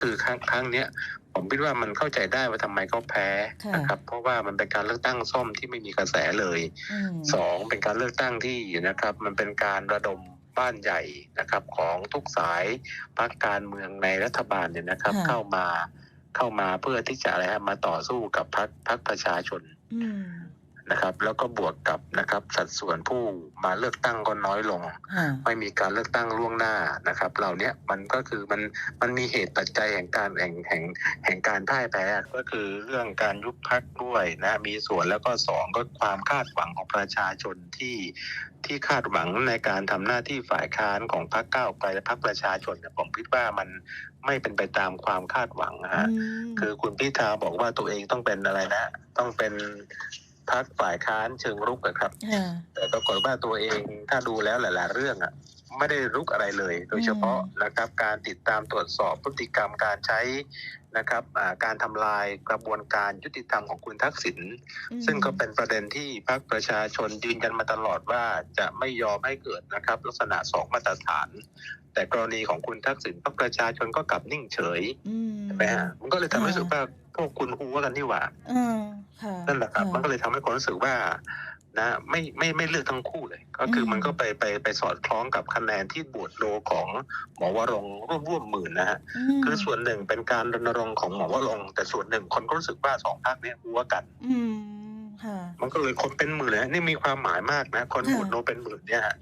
คือครั้งครั้งเนี้ยผมคิดว่ามันเข้าใจได้ว่าทำไมเขาแพ้ค่ะนะครับ เพราะว่ามันเป็นการเลือกตั้งซ่อมที่ไม่มีกระแสเลยอืมสองเป็นการเลือกตั้งที่นะครับ มันเป็นการระดมบ้านใหญ่นะครับ ของทุกสายพรรคการเมืองในรัฐบาลเนี่ยนะครับค่ะเข้ามาเข้ามาเพื่อที่จะอะไรฮะมาต่อสู้กับพรรคพรรคประชาชนอืม นะครับ แล้วก็บวกกับนะครับสัดส่วนผู้มาเลือกตั้งก็น้อยลงค่ะไม่มีการเลือกตั้งล่วงหน้านะครับ เหล่าเนี้ยมันก็คือมันมันมีเหตุปัจจัยแห่งการแห่งแห่งแห่งการพ่ายแพ้ก็คือเรื่องการยุบพักด้วยนะมีส่วนแล้วก็สองก็ความคาดหวังของประชาชนที่ที่คาดหวังในการทำหน้าที่ฝ่ายค้านของพรรคก้าวไกลและพรรคประชาชนเนี่ยผมคิดว่ามันไม่เป็นไปตามความคาดหวังนะฮะอืมคือคุณพิธาบอกว่าตัวเองต้องเป็นอะไรนะ ต้องเป็น พรรคฝ่ายค้านเชิงรุกอะครับค่ะแต่ปรากฏว่าตัวเองถ้าดูแล้วหลาย ๆ เรื่องอะไม่ได้รุกอะไรเลย โดยเฉพาะนะครับการติดตามตรวจสอบพฤติกรรมการใช้ นะครับอ่าการทำลายกระบวนการยุติธรรมของคุณทักษิณอืมซึ่งก็เป็นประเด็นที่พรรคประชาชนยืนยันมาตลอดว่าจะไม่ยอมให้เกิดนะครับ ลักษณะสองมาตรฐาน แต่กรณีของคุณทักษิณพรรคประชาชนก็กลับนิ่งเฉยอืมใช่ไหมฮะมันก็เลยทำให้รู้สึกว่าพวกคุณฮูกันนี่หว่าอืมค่ะนั่นแหละครับค่ะมันก็เลยทำให้คนรู้สึกว่า นะไม่ไม่ไม่เลือกทั้งคู่เลย ก็คืออมมันก็ไปไปไปสอดคล้องกับคะแนนที่บวชโลของหมอวรงค์ร่วมร่วมหมื่นนะฮะมคือส่วนหนึ่งเป็นการรณรงค์ของหมอวรงค์แต่ส่วนหนึ่งคนก็รู้สึกว่าสองพรรคเนี้ยหัวกันอืมค่ะมันก็เลยคนเป็นหมื่นเลยนะนี่มีความหมายมากนะ คนค่ะบวชโลเป็นหมื่นเนี่ยฮะ